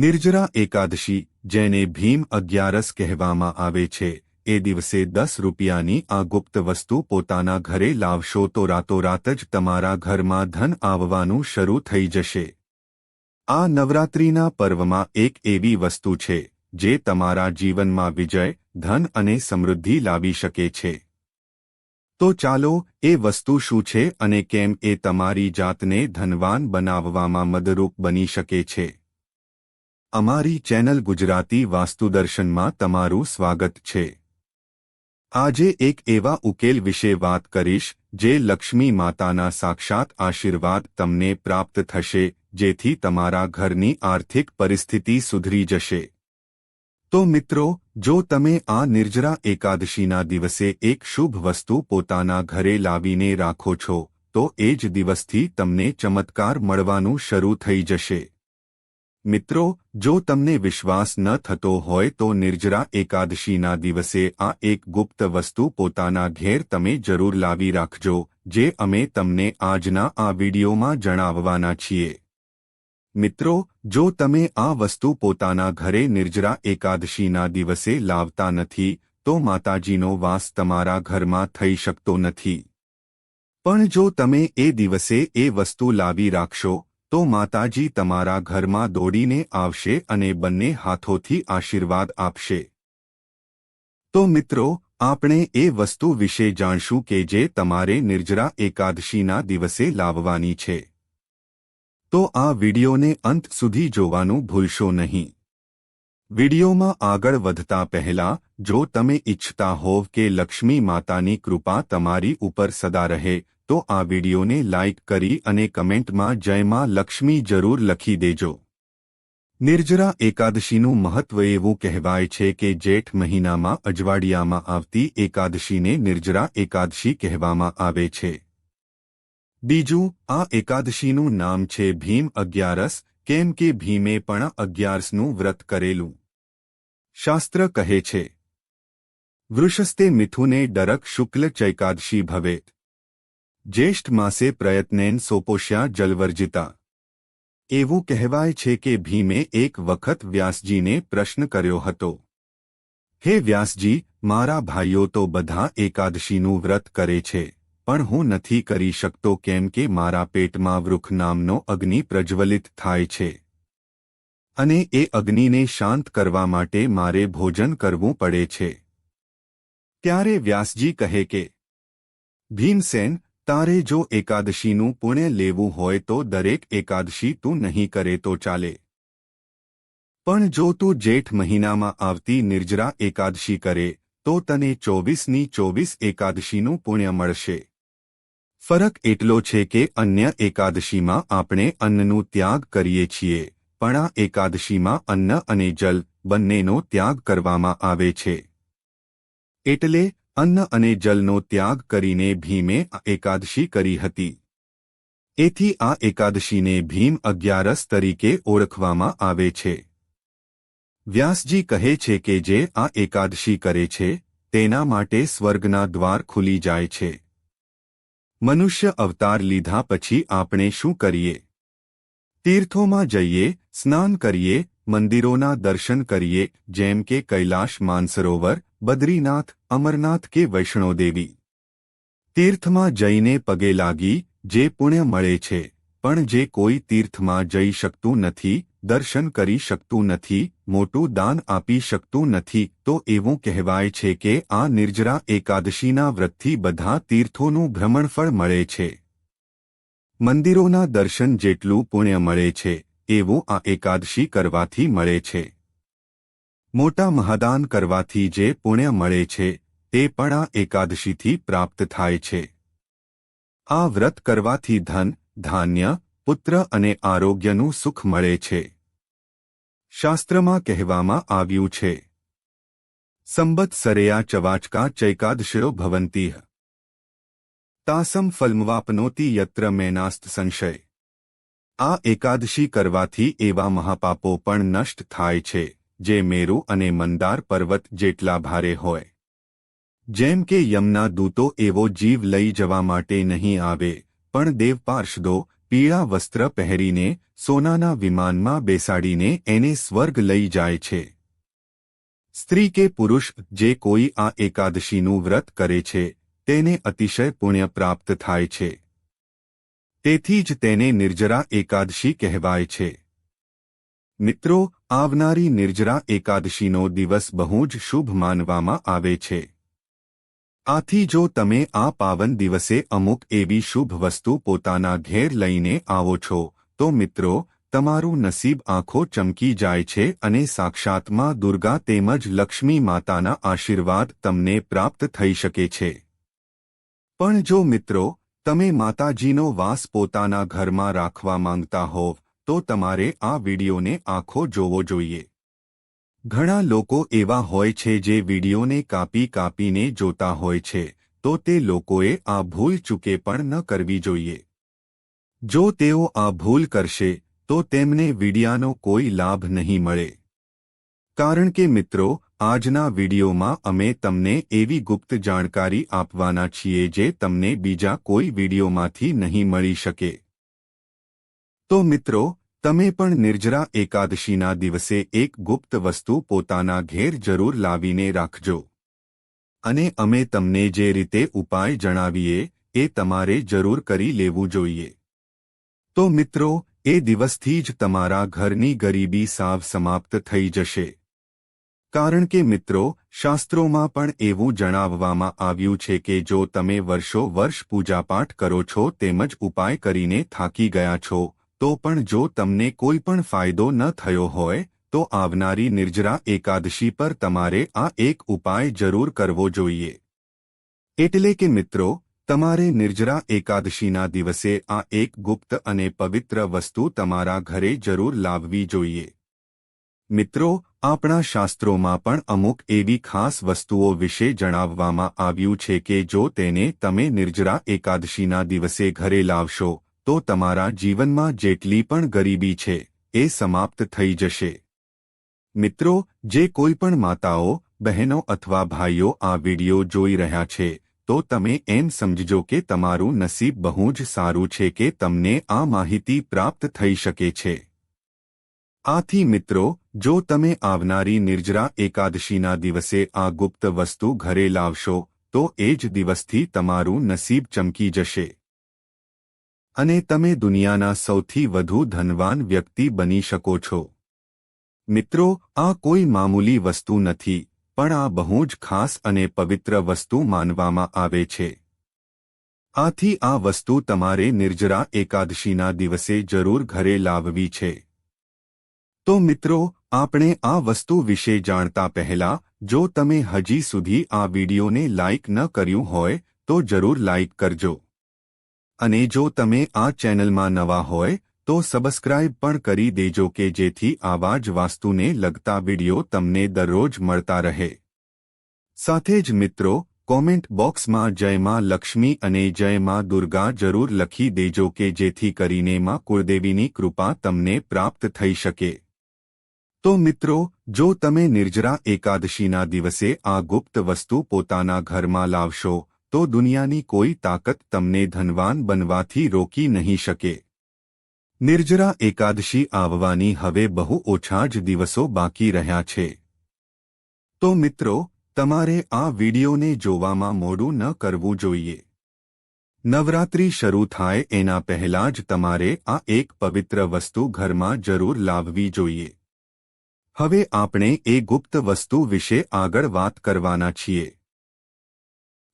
નિર્જરા એકાદશી, જેને ભીમ અગિયારસ કહેવામાં આવે છે, એ દિવસે દસ રૂપિયાની આ ગુપ્ત વસ્તુ પોતાના ઘરે લાવશો તો રાતોરાત જ તમારા ઘરમાં ધન આવવાનું શરૂ થઈ જશે. આ નવરાત્રિના પર્વમાં એક એવી વસ્તુ છે, જે તમારા જીવનમાં વિજય, ધન અને સમૃદ્ધિ લાવી શકે છે. તો ચાલો, એ વસ્તુ શું છે અને કેમ એ તમારી જાતને ધનવાન બનાવવામાં મદરૂપ બની શકે છે? અમારી ચેનલ ગુજરાતી વાસ્તુદર્શનમાં તમારું સ્વાગત છે. આજે એક એવા ઉકેલ વિશે વાત કરીશ, જે લક્ષ્મી માતાના સાક્ષાત આશીર્વાદ તમને પ્રાપ્ત થશે, જેથી તમારા ઘરની આર્થિક પરિસ્થિતિ સુધરી જશે. તો મિત્રો, જો તમે આ નિર્જરા એકાદશીના દિવસે એક શુભ વસ્તુ પોતાના ઘરે લાવીને રાખો છો, તો એ જ દિવસથી તમને ચમત્કાર મળવાનું શરૂ થઈ જશે. મિત્રો, જો તમને વિશ્વાસ ન થતો હોય તો નિર્જરા એકાદશીના દિવસે આ એક ગુપ્ત વસ્તુ પોતાના ઘેર તમે જરૂર લાવી રાખજો, જે અમે તમને આજના આ વિડીયોમાં જણાવવાના છીએ. મિત્રો, જો તમે આ વસ્તુ પોતાના ઘરે નિર્જરા એકાદશીના દિવસે લાવતા નથી, તો માતાજીનો વાસ તમારા ઘરમાં થઈ શકતો નથી. પણ જો તમે એ દિવસે એ વસ્તુ લાવી રાખશો તો માતાજી તમારા ઘરમાં દોડીને આવશે અને બંને હાથોથી આશીર્વાદ આપશે. તો મિત્રો, આપણે એ વસ્તુ વિશે જાણશું કે જે તમારે નિર્જરા એકાદશીના દિવસે લાવવાની છે. તો આ વિડિયોને અંત સુધી જોવાનું ભૂલશો નહીં. વિડિયોમાં આગળ વધતા પહેલા, જો તમે ઇચ્છતા હોવ કે લક્ષ્મી માતાની કૃપા તમારી ઉપર સદા રહે, તો આ વિડીયોને લાઇક કરી અને કમેન્ટમાં જયમાં લક્ષ્મી જરૂર લખી દેજો. નિર્જરા એકાદશીનું મહત્વ એવું કહેવાય છે કે જેઠ મહિનામાં અજવાડિયામાં આવતી એકાદશીને નિર્જરા એકાદશી કહેવામાં આવે છે. બીજું, આ એકાદશીનું નામ છે ભીમ અગિયારસ, કેમ કે ભીમે પણ અગિયારસનું વ્રત કરેલું. શાસ્ત્ર કહે છે, વૃષસ્તે મિથુને ડરક શુક્લ ચૈકાદશી ભવેત. જ્યેષ્ઠ માસે પ્રયત્નેન સોપોષ્યા જલવર્જિતા. એવું કહેવાય છે કે ભીમે એક વખત વ્યાસજીને પ્રશ્ન કર્યો હતો, હે વ્યાસજી, મારા ભાઈઓ તો બધા એકાદશીનું વ્રત કરે છે, પણ હું નથી કરી શકતો કેમ કે મારા પેટમાં વૃખ નામનો અગ્નિ પ્રજ્વલિત થાય છે. અને એ અગ્નિને શાંત કરવા માટે મારે ભોજન કરવું પડે છે. ત્યારે વ્યાસજી કહે કે, ભીમસેન, તારે જો એકાદશીનું પુણ્ય લેવું હોય તો દરેક એકાદશી તું નહીં કરે તો ચાલે. પણ જો તું જેઠ મહિનામાં આવતી નિર્જરા એકાદશી કરે, તો તને ચોવીસની ચોવીસ એકાદશીનું પુણ્ય મળશે. ફરક એટલો છે કે અન્ય એકાદશીમાં આપણે અન્નનું ત્યાગ કરીએ છીએ. પણ આ એકાદશીમાં અન્ન અને જલ બંનેનો ત્યાગ કરવામાં આવે છે. એટલે અન્ન અને જલનો ત્યાગ કરીને ભીમે એકાદશી કરી હતી. એથી આ એકાદશીને ભીમ અગિયારસ તરીકે ઓળખવામાં આવે છે. વ્યાસજી કહે છે કે જે આ એકાદશી કરે છે, તેના માટે સ્વર્ગના દ્વાર ખુલી જાય છે. મનુષ્ય અવતાર લીધા પછી આપણે શું કરીએ? તીર્થોમાં જઈએ સ્નાન કરીએ, મંદિરોના દર્શન કરીએ, જેમ કે કૈલાશ માનસરોવર, બદ્રીનાથ, અમરનાથ કે વૈષ્ણોદેવી. તીર્થમાં જઈને પગે લાગી, જે પુણ્ય મળે છે, પણ જે કોઈ તીર્થમાં જઈ શકતું નથી, દર્શન કરી શકતું નથી, મોટું દાન આપી શકતું નથી, તો એવું કહેવાય છે કે આ નિર્જરા એકાદશીના વ્રતથી બધા તીર્થોનું ભ્રમણફળ મળે છે. મંદિરોના દર્શન જેટલું પુણ્ય મળે છે એવું આ એકાદશી કરવાથી મળે છે. મોટા મહાદાન કરવાથી જે પુણ્ય મળે છે, તે પણ આ એકાદશીથી પ્રાપ્ત થાય છે. આ વ્રત કરવાથી ધન, ધાન્ય, પુત્ર અને આરોગ્યનું સુખ મળે છે. શાસ્ત્રમાં કહેવામાં આવ્યું છે. સંબત સરેયા ચવાચકા ચૈકાદશયો ભવંતીહ. તાસમ ફલ્મવાપનોતી યત્ર મેનાસ્ત સંશય. આ એકાદશી કરવાથી એવા મહાપાપો પણ નષ્ટ થાય છે, જે મેરુ અને મંદાર પર્વત જેટલા ભારે હોય. જેમ કે યમના દૂતો એવો જીવ લઈ જવા માટે નહીં આવે, પણ દેવપાર્ષદો પીળા વસ્ત્ર પહેરીને સોનાના વિમાનમાં બેસાડીને એને સ્વર્ગ લઈ જાય છે. સ્ત્રી કે પુરુષ જે કોઈ આ એકાદશીનું વ્રત કરે છે, તેને અતિશય પુણ્ય પ્રાપ્ત થાય છે. તેથી જ તેને નિર્જરા એકાદશી કહેવાય છે. મિત્રો, આવનારી નિર્જરા એકાદશીનો દિવસ બહુ જ શુભ માનવામાં આવે છે. આથી જો તમે આ પાવન દિવસે અમુક એવી શુભ વસ્તુ પોતાના ઘેર લઈને આવો છો, તો મિત્રો, તમારું નસીબ આંખો ચમકી જાય છે અને સાક્ષાત્માં દુર્ગા તેમજ લક્ષ્મી માતાના આશીર્વાદ તમને પ્રાપ્ત થઈ શકે છે. પણ જો મિત્રો તમે માતાજીનો વાસ પોતાના ઘરમાં રાખવા માંગતા હોવ, તો તમારે આ વિડીયોને આખો જોવો જોઈએ. ઘણા લોકો એવા હોય છે જે વિડીયોને કાપી કાપીને જોતા હોય છે, તો તે લોકોએ આ ભૂલ ચૂકે પણ ન કરવી જોઈએ. જો તેઓ આ ભૂલ કરશે, તો તેમને વિડિયાનો કોઈ લાભ નહીં મળે. કારણ કે મિત્રો આજના વિડીયોમાં અમે તમને એવી ગુપ્ત જાણકારી આપવાના છીએ જે તમને બીજા કોઈ વિડીયોમાંથી નહીં મળી શકે. તો મિત્રો, તમે પણ નિર્જરા એકાદશીના દિવસે એક ગુપ્ત વસ્તુ પોતાના ઘેર જરૂર લાવીને રાખજો. અને અમે તમને જે રીતે ઉપાય જણાવીએ, એ તમારે જરૂર કરી લેવું જોઈએ. તો મિત્રો, એ દિવસથી જ તમારા ઘરની ગરીબી સાવ સમાપ્ત થઈ જશે. કારણ કે મિત્રો, શાસ્ત્રોમાં પણ એવું જણાવવામાં આવ્યું છે કે જો તમે વર્ષો વર્ષ પૂજાપાઠ કરો છો તેમજ ઉપાય કરીને થાકી ગયા છો, તો પણ જો તમને કોઈ પણ ફાયદો ન થયો હોય, તો આવનારી નિર્જરા એકાદશી પર તમારે આ એક ઉપાય જરૂર કરવો જોઈએ. એટલે કે મિત્રો, તમારે નિર્જરા એકાદશીના દિવસે આ એક ગુપ્ત અને પવિત્ર વસ્તુ તમારા ઘરે જરૂર લાવવી જોઈએ. મિત્રો આપણા શાસ્ત્રોમાં પણ અમુક એવી ખાસ વસ્તુઓ વિશે જણાવવામાં આવ્યું છે કે જો તેને તમે નિર્જરા એકાદશીના દિવસે ઘરે લાવશો, તો તમારા જીવનમાં જેટલી પણ ગરીબી છે, એ સમાપ્ત થઈ જશે. મિત્રો, જે કોઈ પણ માતાઓ, બહેનો અથવા ભાઈઓ આ વિડિયો જોઈ રહ્યા છે, તો તમે એમ સમજજો કે તમારું નસીબ બહુ જ સારું છે કે તમને આ માહિતી પ્રાપ્ત થઈ શકે છે. આથી મિત્રો જો તમે આવનારી નિર્જરા એકાદશીના દિવસે આ ગુપ્ત વસ્તુ ઘરે લાવશો, તો એ જ દિવસથી તમારું નસીબ ચમકી જશે. અને તમે દુનિયાના સૌથી વધુ ધનવાન વ્યક્તિ બની શકો છો. મિત્રો, આ કોઈ મામૂલી વસ્તુ નથી, પણ આ બહુ જ ખાસ અને પવિત્ર વસ્તુ માનવામાં આવે છે. આથી આ વસ્તુ તમારે નિર્જરા એકાદશીના દિવસે જરૂર ઘરે લાવવી છે. તો મિત્રો આપણે આ વસ્તુ વિશે જાણતા પહેલા, જો તમે હજી સુધી આ વિડીયોને લાઇક ન કર્યું હોય, તો જરૂર લાઇક કરજો. અને જો તમે આ ચેનલમાં નવા હોય, તો સબસ્ક્રાઇબ પણ કરી દેજો કે જેથી આવા જ વાસ્તુને લગતા વીડિયો તમને દરરોજ મળતા રહે. સાથે જ મિત્રો, કોમેન્ટ બોક્સમાં જય માં લક્ષ્મી અને જય માં દુર્ગા જરૂર લખી દેજો કે જેથી કરીને માં કુળદેવીની કૃપા તમને પ્રાપ્ત થઈ શકે. તો મિત્રો, જો તમે નિર્જરા એકાદશીના દિવસે આ ગુપ્ત વસ્તુ પોતાના ઘરમાં લાવશો, તો દુનિયાની કોઈ તાકત તમને ધનવાન બનવાથી રોકી નહીં શકે. નિર્જરા એકાદશી આવવાની હવે બહુ ઓછા જ દિવસો બાકી રહ્યા છે. તો મિત્રો, તમારે આ વિડીયોને જોવામાં મોડું ન કરવું જોઈએ. નવરાત્રી શરૂ થાય એના પહેલાં જ તમારે આ એક પવિત્ર વસ્તુ ઘરમાં જરૂર લાવવી જોઈએ. હવે આપણે એ ગુપ્ત વસ્તુ વિશે આગળ વાત કરવાના છીએ.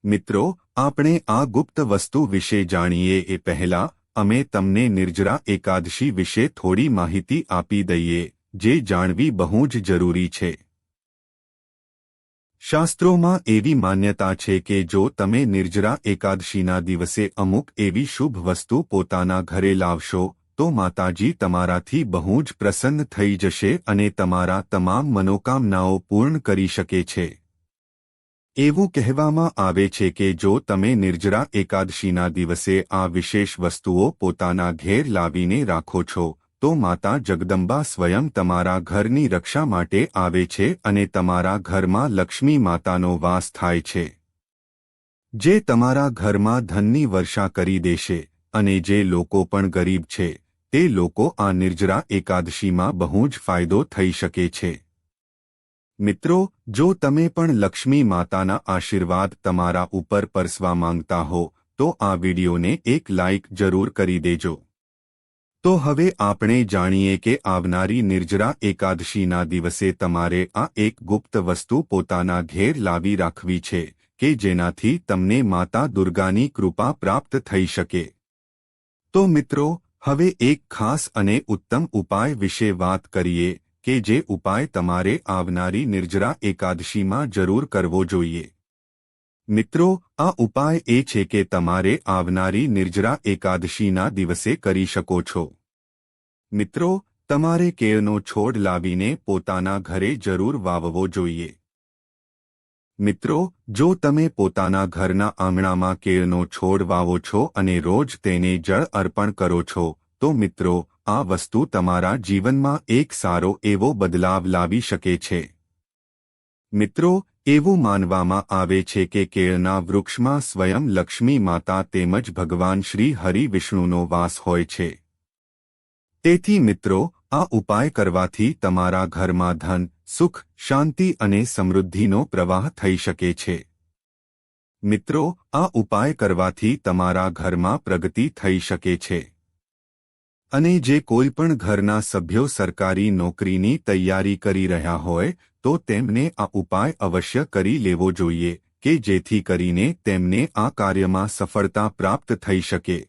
મિત્રો, આપણે આ ગુપ્ત વસ્તુ વિશે જાણીએ એ પહેલા, અમે તમને નિર્જરા એકાદશી વિશે થોડી માહિતી આપી દઈએ, જે જાણવી બહુ જ જરૂરી છે. શાસ્ત્રોમાં એવી માન્યતા છે કે જો તમે નિર્જરા એકાદશીના દિવસે અમુક એવી શુભ વસ્તુ પોતાના ઘરે લાવશો તો માતાજી તમારાથી બહુ જ પ્રસન્ન થઈ જશે અને તમારા તમામ મનોકામનાઓ પૂર્ણ કરી શકે છે. એવું કહેવામાં આવે છે કે જો તમે નિર્જરા એકાદશીના દિવસે આ વિશેષ વસ્તુઓ પોતાના ઘેર લાવીને રાખો છો, તો માતા જગદંબા સ્વયં તમારા ઘરની રક્ષા માટે આવે છે અને તમારા ઘરમાં લક્ષ્મી માતાનો વાસ થાય છે. જે તમારા ઘરમાં ધનની વર્ષા કરી દેશે અને જે લોકો પણ ગરીબ છે તે લોકો આ નિર્જરા એકાદશીમાં બહુ જ ફાયદો થઈ શકે છે. મિત્રો, જો તમે પણ લક્ષ્મી માતાના આશીર્વાદ તમારા ઉપર પરસવા માંગતા હો, તો આ વિડીયોને એક લાઇક જરૂર કરી દેજો. તો હવે આપણે જાણીએ કે આવનારી નિર્જરા એકાદશીના દિવસે તમારે આ એક ગુપ્ત વસ્તુ પોતાના ઘેર લાવી રાખવી છે, કે જેનાથી તમને માતા દુર્ગાની કૃપા પ્રાપ્ત થઈ શકે. તો મિત્રો હવે એક ખાસ અને ઉત્તમ ઉપાય વિશે વાત કરીએ કે જે ઉપાય તમારે આવનારી નિર્જરા એકાદશીમાં જરૂર કરવો જોઈએ. મિત્રો, આ ઉપાય એ છે કે તમારે આવનારી નિર્જરા એકાદશીના દિવસે કરી શકો છો. મિત્રો, તમારે કેળનો છોડ લાવીને પોતાના ઘરે જરૂર વાવવો જોઈએ. મિત્રો, જો તમે પોતાના ઘરના આંગણામાં કેળનો છોડ વાવો છો અને રોજ તેને જળ અર્પણ કરો છો, તો મિત્રો, આ વસ્તુ તમારા જીવનમાં એક સારો એવો બદલાવ લાવી શકે છે. મિત્રો, એવું માનવામાં આવે છે કે કેળના વૃક્ષમાં સ્વયં લક્ષ્મી માતા તેમજ ભગવાન શ્રી હરિ વિષ્ણુનો વાસ હોય છે. તેથી મિત્રો, આ ઉપાય કરવાથી તમારા ઘરમાં ધન સુખ, શાંતિ અને સમૃદ્ધિનો પ્રવાહ થઈ શકે છે. મિત્રો, આ ઉપાય કરવાથી તમારા ઘરમાં પ્રગતિ થઈ શકે છે. અને જે કોઈ પણ ઘરના સભ્યો સરકારી નોકરીની તૈયારી કરી રહ્યા હોય, તો તેમને આ ઉપાય અવશ્ય કરી લેવો જોઈએ, કે જેથી કરીને તેમને આ કાર્યમાં સફળતા પ્રાપ્ત થઈ શકે.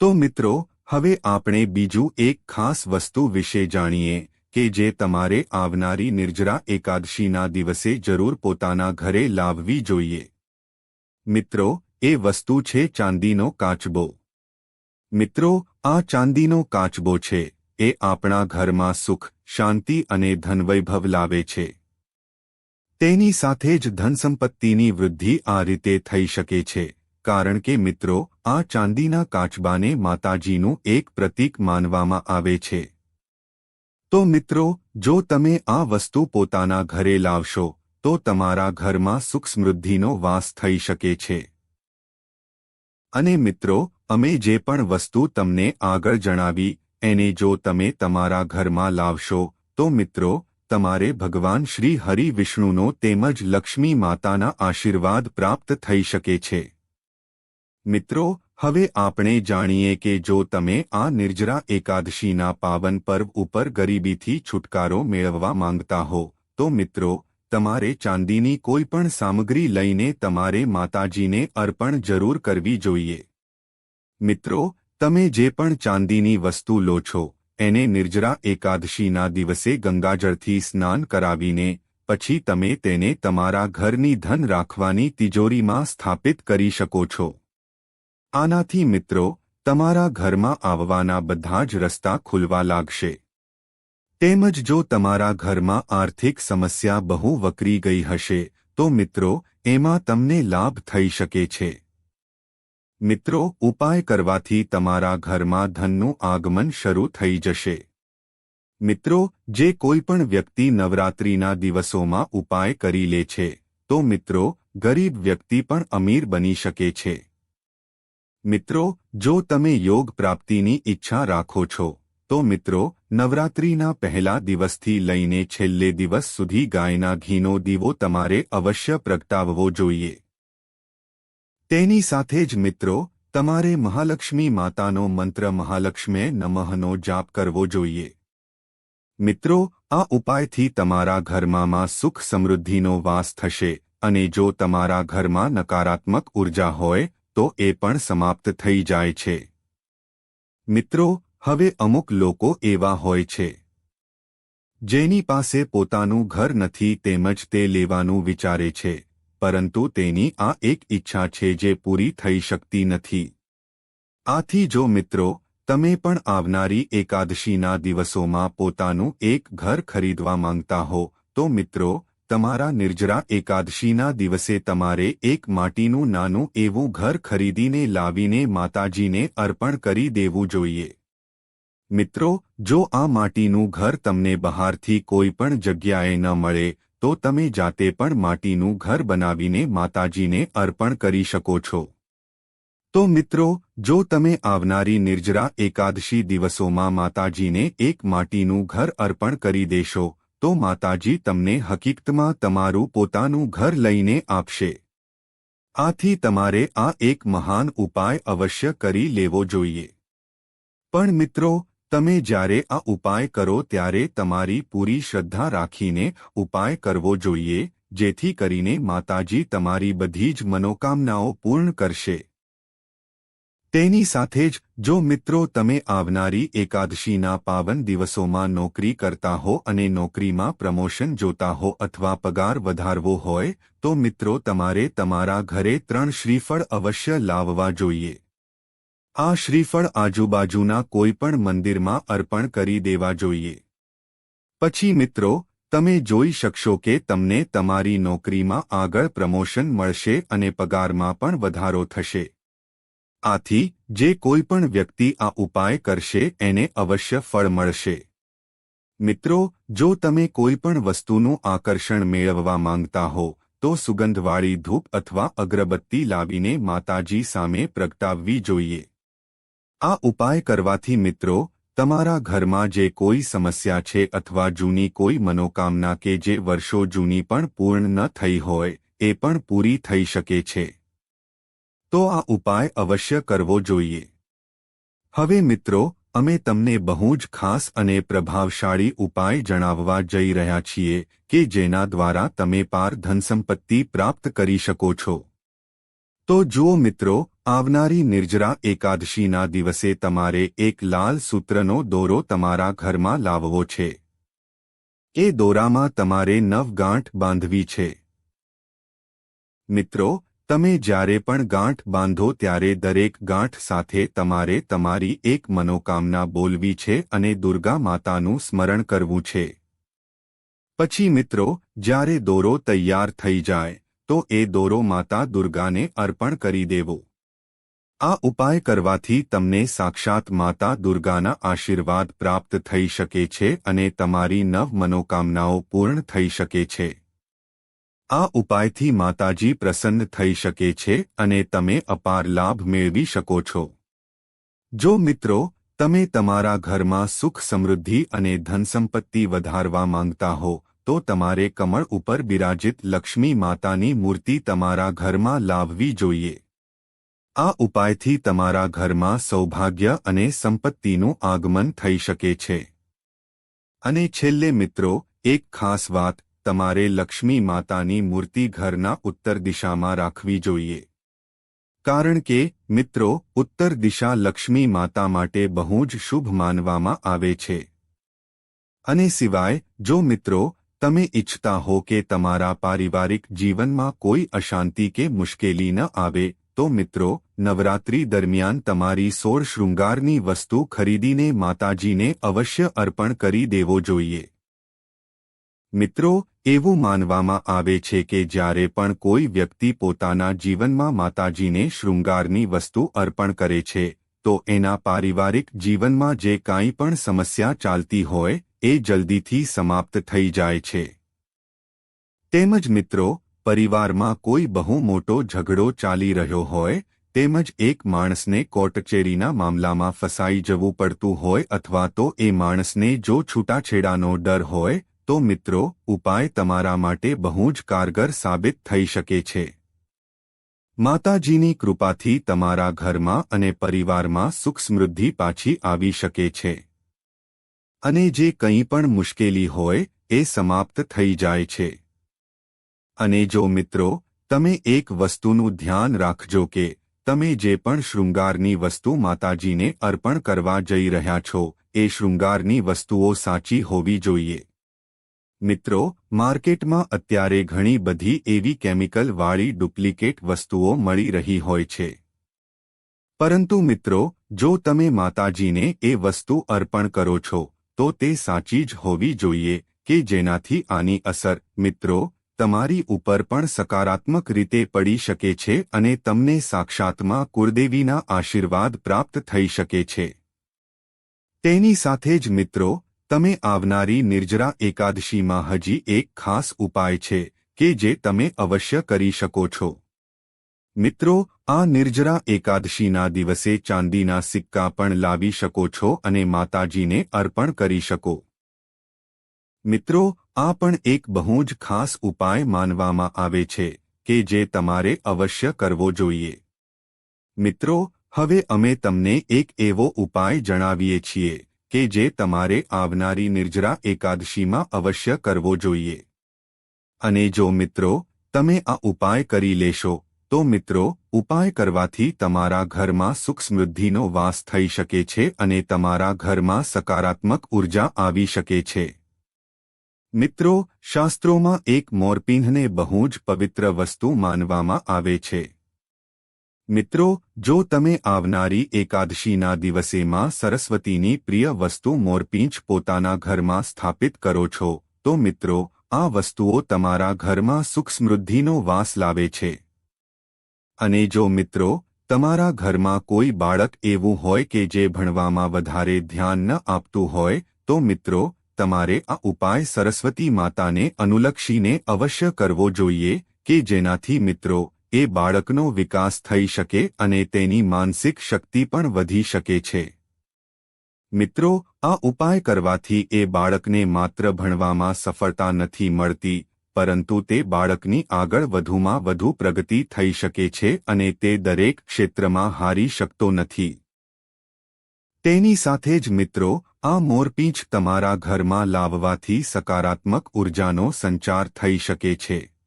તો મિત્રો, હવે આપણે બીજું એક ખાસ વસ્તુ વિશે જાણીએ કે જે તમારે આવનારી નિર્જરા એકાદશીના દિવસે જરૂર પોતાના ઘરે લાવવી જોઈએ. મિત્રો, એ વસ્તુ છે ચાંદીનો કાચબો. મિત્રો, આ ચાંદીનો કાચબો છે, એ આપણા ઘરમાં સુખ, શાંતિ અને ધનવૈભવ લાવે છે. તેની સાથે જ ધનસંપત્તિની વૃદ્ધિ આ રીતે થઈ શકે છે, કારણ કે મિત્રો, આ ચાંદીના કાચબાને માતાજીનું એક પ્રતીક માનવામાં આવે છે. તો મિત્રો, જો તમે આ વસ્તુ પોતાના ઘરે લાવશો, તો તમારા ઘરમાં સુખ સમૃદ્ધિનો વાસ થઈ શકે છે. અને મિત્રો, અમે જે પણ વસ્તુ તમને આગળ જણાવી, એને જો તમે તમારા ઘરમાં લાવશો, તો મિત્રો, તમારે ભગવાન શ્રી હરિ વિષ્ણુનો તેમજ લક્ષ્મી માતાના આશીર્વાદ પ્રાપ્ત થઈ શકે છે. મિત્રો હવે આપણે જાણીએ કે જો તમે આ નિર્જરા એકાદશીના પાવન પર્વ ઉપર ગરીબીથી છુટકારો મેળવવા માંગતા હો, તો મિત્રો, તમારે ચાંદીની કોઈ પણ સામગ્રી લઈને તમારે માતાજીને અર્પણ જરૂર કરવી જોઈએ. મિત્રો, તમે જે પણ ચાંદીની વસ્તુ લો છો, એને નિર્જરા એકાદશીના દિવસે ગંગાજળથી સ્નાન કરાવીને, પછી તમે તેને તમારા ઘરની ધન રાખવાની તિજોરીમાં સ્થાપિત કરી શકો છો. આનાથી મિત્રો, તમારા ઘરમાં આવવાના બધા જ રસ્તા ખુલવા લાગશે. તેમજ જો તમારા ઘરમાં આર્થિક સમસ્યા બહુ વકરી ગઈ હશે, તો મિત્રો, એમાં તમને લાભ થઈ શકે છે. મિત્રો, ઉપાય કરવાથી તમારા ઘરમાં ધનનું આગમન શરૂ થઈ જશે. મિત્રો, જે કોઈ પણ વ્યક્તિ નવરાત્રિના દિવસોમાં ઉપાય કરી લે છે, તો મિત્રો, ગરીબ વ્યક્તિ પણ અમીર બની શકે છે. મિત્રો, જો તમે યોગ પ્રાપ્તિની ઈચ્છા રાખો છો, તો મિત્રો, નવરાત્રિના પહેલા દિવસથી લઈને છેલ્લે દિવસ સુધી ગાયના ઘીનો દીવો તમારે અવશ્ય પ્રગટાવવો જોઈએ. તેની સાથે જ મિત્રો, તમારે મહાલક્ષ્મી માતાનો મંત્ર મહાલક્ષ્મી નમઃનો જાપ કરવો જોઈએ. મિત્રો, આ ઉપાયથી તમારા ઘરમાં સુખ સમૃદ્ધિનો વાસ થશે અને જો તમારા ઘરમાં નકારાત્મક ઊર્જા હોય તો એ પણ સમાપ્ત થઈ જાય છે. મિત્રો, હવે અમુક લોકો એવા હોય છે. જેની પાસે પોતાનું ઘર નથી તેમજ તે લેવાનું વિચારે છે, પરંતુ તેની આ એક ઈચ્છા છે જે પૂરી થઈ શકતી નથી. આથી જો મિત્રો, તમે પણ આવનારી એકાદશીના દિવસોમાં પોતાનું એક ઘર ખરીદવા માંગતા હો, તો મિત્રો તમારા નિર્જરા એકાદશીના દિવસે તમારે એક માટીનું નાનું એવું ઘર ખરીદીને લાવીને માતાજીને અર્પણ કરી દેવું જોઈએ. મિત્રો, જો આ માટીનું ઘર તમને બહારથી કોઈ પણ જગ્યાએ ન મળે, તો તમે જાતે પણ માટીનું ઘર બનાવીને માતાજીને અર્પણ કરી શકો છો. તો મિત્રો, જો તમે આવનારી નિર્જરા એકાદશી દિવસોમાં માતાજીને એક માટીનું ઘર અર્પણ કરી દેશો તો માતાજી તમને હકીકતમાં તમારું પોતાનું ઘર લઈને આપશે. આથી તમારે આ એક મહાન ઉપાય અવશ્ય કરી લેવો જોઈએ. પણ મિત્રો, તમે જ્યારે આ ઉપાય કરો ત્યારે તમારી પૂરી શ્રદ્ધા રાખીને ઉપાય કરવો જોઈએ, જેથી કરીને માતાજી તમારી બધી જ મનોકામનાઓ પૂર્ણ કરશે. તેની સાથે જ, જો મિત્રો તમે આવનારી એકાદશીના પાવન દિવસોમાં નોકરી કરતા હો અને નોકરીમાં પ્રમોશન જોતા હો અથવા પગાર વધારવો હોય, તો મિત્રો તમારે તમારા ઘરે ત્રણ શ્રીફળ અવશ્ય લાવવા જોઈએ. આ શ્રીફળ આજુબાજુના કોઈપણ મંદિરમાં અર્પણ કરી દેવા જોઈએ. પછી મિત્રો, તમે જોઈ શકશો કે તમને તમારી નોકરીમાં આગળ પ્રમોશન મળશે અને પગારમાં પણ વધારો થશે. આથી, જે કોઈ પણ વ્યક્તિ આ ઉપાય કરશે, એને અવશ્ય ફળ મળશે. મિત્રો, જો તમે કોઈ પણ વસ્તુનું આકર્ષણ મેળવવા માંગતા હો, તો સુગંધવાળી ધૂપ અથવા અગરબત્તી લાવીને માતાજી સામે પ્રગટાવવી જોઈએ. આ ઉપાય કરવાથી મિત્રો, તમારા ઘરમાં જે કોઈ સમસ્યા છે અથવા જૂની કોઈ મનોકામના કે જે વર્ષો જૂની પણ પૂર્ણ ન થઈ હોય, એ પણ પૂરી થઈ શકે છે. તો આ ઉપાય અવશ્ય કરવો જોઈએ. હવે મિત્રો, અમે તમને બહુ જ ખાસ અને પ્રભાવશાળી ઉપાય જણાવવા જઈ રહ્યા છીએ કે જેના દ્વારા તમે પાર ધનસંપત્તિ પ્રાપ્ત કરી શકો છો. તો જુઓ મિત્રો, આવનારી નિર્જરા એકાદશીના દિવસે તમારે એક લાલ સૂત્રનો દોરો તમારા ઘરમાં લાવવો છે. એ દોરામાં તમારે નવ ગાંઠ બાંધવી છે. મિત્રો તમે જ્યારે પણ ગાંઠ બાંધો ત્યારે દરેક ગાંઠ સાથે તમારે તમારી એક મનોકામના બોલવી છે અને દુર્ગા માતાનું સ્મરણ કરવું છે. પછી મિત્રો, જ્યારે દોરો તૈયાર થઈ જાય, તો એ દોરો માતા દુર્ગાને અર્પણ કરી દેવો. આ ઉપાય કરવાથી તમને સાક્ષાત માતા દુર્ગાના આશીર્વાદ પ્રાપ્ત થઈ શકે છે અને તમારી નવ મનોકામનાઓ પૂર્ણ થઈ શકે છે. આ ઉપાયથી માતાજી પ્રસન્ન થઈ શકે છે અને તમે અપાર લાભ મેળવી શકો છો. જો મિત્રો, તમે તમારા ઘરમાં સુખ સમૃદ્ધિ અને ધનસંપત્તિ વધારવા માંગતા હો, તો તમારે કમળ ઉપર બિરાજિત લક્ષ્મી માતાની મૂર્તિ તમારા ઘરમાં લાવવી જોઈએ. આ ઉપાયથી તમારા ઘરમાં સૌભાગ્ય અને સંપત્તિનું આગમન થઈ શકે છે. અને છેલ્લે મિત્રો, એક ખાસ વાત તમારે લક્ષ્મી માતાની મૂર્તિ ઘરના ઉત્તર દિશામાં રાખવી જોઈએ. કારણ કે, મિત્રો, ઉત્તર દિશા લક્ષ્મી માતા માટે બહુ જ શુભ માનવામાં આવે છે. અને સિવાય, જો મિત્રો, તમે ઇચ્છતા હો કે તમારા પારિવારિક જીવનમાં કોઈ અશાંતિ કે મુશ્કેલી ન આવે, તો મિત્રો, નવરાત્રી દરમિયાન તમારી સોળ શૃંગારની વસ્તુ ખરીદીને માતાજીને અવશ્ય અર્પણ કરી દેવો જોઈએ. મિત્રો, એવું માનવામાં આવે છે કે જ્યારે પણ કોઈ વ્યક્તિ પોતાના જીવનમાં માતાજીને શૃંગારની વસ્તુ અર્પણ કરે છે, તો એના પારિવારિક જીવનમાં જે કાંઈ પણ સમસ્યા ચાલતી હોય, એ જલ્દીથી સમાપ્ત થઈ જાય છે. તેમજ મિત્રો, પરિવારમાં કોઈ બહુ મોટો ઝઘડો ચાલી રહ્યો હોય, તેમજ એક માણસને કોર્ટચેરીના મામલામાં ફસાઈ જવું પડતું હોય અથવા તો એ માણસને જો છૂટાછેડાનો ડર હોય તો મિત્રો, ઉપાય તમારા માટે બહુ જ કારગર સાબિત થઈ શકે છે. માતાજીની કૃપાથી તમારા ઘરમાં અને પરિવારમાં સુખ સમૃદ્ધિ પાછી આવી શકે છે. અને જે કંઈ પણ મુશ્કેલી હોય, એ સમાપ્ત થઈ જાય છે. અને જો મિત્રો, તમે એક વસ્તુનું ધ્યાન રાખજો કે, તમે જે પણ શૃંગારની વસ્તુ માતાજીને અર્પણ કરવા જઈ રહ્યા છો, એ શૃંગારની વસ્તુઓ સાચી હોવી જોઈએ. મિત્રો, માર્કેટમાં અત્યારે ઘણી બધી એવી કેમિકલવાળી ડુપ્લિકેટ વસ્તુઓ મળી રહી હોય છે. પરંતુ મિત્રો, જો તમે માતાજીને એ વસ્તુ અર્પણ કરો છો, તો તે સાચી જ હોવી જોઈએ કે જેનાથી આની અસર, મિત્રો, તમારી ઉપર પણ સકારાત્મક રીતે પડી શકે છે અને તમને સાક્ષાત્માં કુરદેવીના આશીર્વાદ પ્રાપ્ત થઈ શકે છે. તેની સાથે જ મિત્રો તમે આવનારી નિર્જરા એકાદશીમાં હજી એક ખાસ ઉપાય છે કે જે તમે અવશ્ય કરી શકો છો. મિત્રો, આ નિર્જરા એકાદશીના દિવસે ચાંદીના સિક્કા પણ લાવી શકો છો અને માતાજીને અર્પણ કરી શકો. મિત્રો, આ પણ એક બહુ જ ખાસ ઉપાય માનવામાં આવે છે કે જે તમારે અવશ્ય કરવો જોઈએ. મિત્રો, હવે અમે તમને એક એવો ઉપાય જણાવીએ છીએ કે જે તમારે આવનારી નિર્જરા એકાદશીમાં અવશ્ય કરવો જોઈએ. અને જો મિત્રો, તમે આ ઉપાય કરી લેશો, તો મિત્રો, ઉપાય કરવાથી તમારા ઘરમાં સુખ સમૃદ્ધિનો વાસ થઈ શકે છે અને તમારા ઘરમાં સકારાત્મક ઊર્જા આવી શકે છે. મિત્રો, શાસ્ત્રોમાં એક મોરપિંહને બહુ જ પવિત્ર વસ્તુ માનવામાં આવે છે. મિત્રો, જો તમે આવનારી એકાદશીના દિવસેમાં સરસ્વતીની પ્રિય વસ્તુ મોરપીંચ પોતાના ઘરમાં સ્થાપિત કરો છો, તો મિત્રો, આ વસ્તુઓ તમારા ઘરમાં સુખ સમૃદ્ધિનો વાસ લાવે છે. અને જો મિત્રો, તમારા ઘરમાં કોઈ બાળક એવું હોય કે જે ભણવામાં વધારે ધ્યાન ન આપતું હોય, તો મિત્રો, તમારે આ ઉપાય સરસ્વતી માતાને અનુલક્ષીને અવશ્ય કરવો જોઈએ, કે જેનાથી મિત્રો એ બાળકનો વિકાસ થઈ શકે અને તેની માનસિક શક્તિ પણ વધી શકે છે. મિત્રો, આ ઉપાય કરવાથી એ બાળકને માત્ર ભણવામાં સફળતા નથી મળતી, પરંતુ તે બાળકની આગળ વધુમાં વધુ પ્રગતિ થઈ શકે છે અને તે દરેક ક્ષેત્રમાં હારી શકતો નથી. તેની સાથે જ મિત્રો, આ મોરપીંછ તમારા ઘરમાં લાવવાથી સકારાત્મક ઉર્જાનો સંચાર થઈ શકે છે.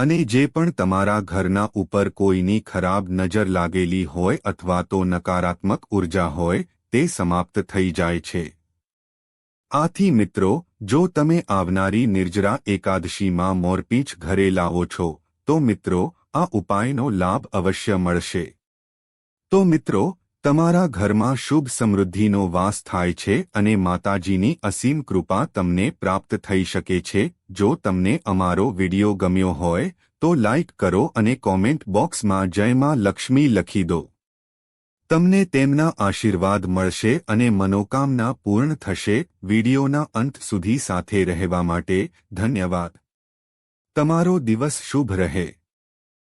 અને જે પણ તમારા ઘરના ઉપર કોઈની ખરાબ નજર લાગેલી હોય અથવા તો નકારાત્મક ઊર્જા હોય, તે સમાપ્ત થઈ જાય છે. આથી મિત્રો, જો તમે આવનારી નિર્જરા એકાદશીમાં મોરપીંછ ઘરે લાવો છો, તો મિત્રો, આ ઉપાયનો લાભ અવશ્ય મળશે. તો મિત્રો તમારા ઘરમાં શુભ સમૃદ્ધિનો વાસ થાય છે અને માતાજીની અસીમ કૃપા તમને પ્રાપ્ત થઈ શકે છે. જો તમને અમારો વિડિયો ગમ્યો હોય, તો લાઇક કરો અને કોમેન્ટ બોક્સમાં જય માં લક્ષ્મી લખી દો. તમને તેમના આશીર્વાદ મળશે અને મનોકામના પૂર્ણ થશે. વિડિયોના અંત સુધી સાથે રહેવા માટે ધન્યવાદ. તમારો દિવસ શુભ રહે.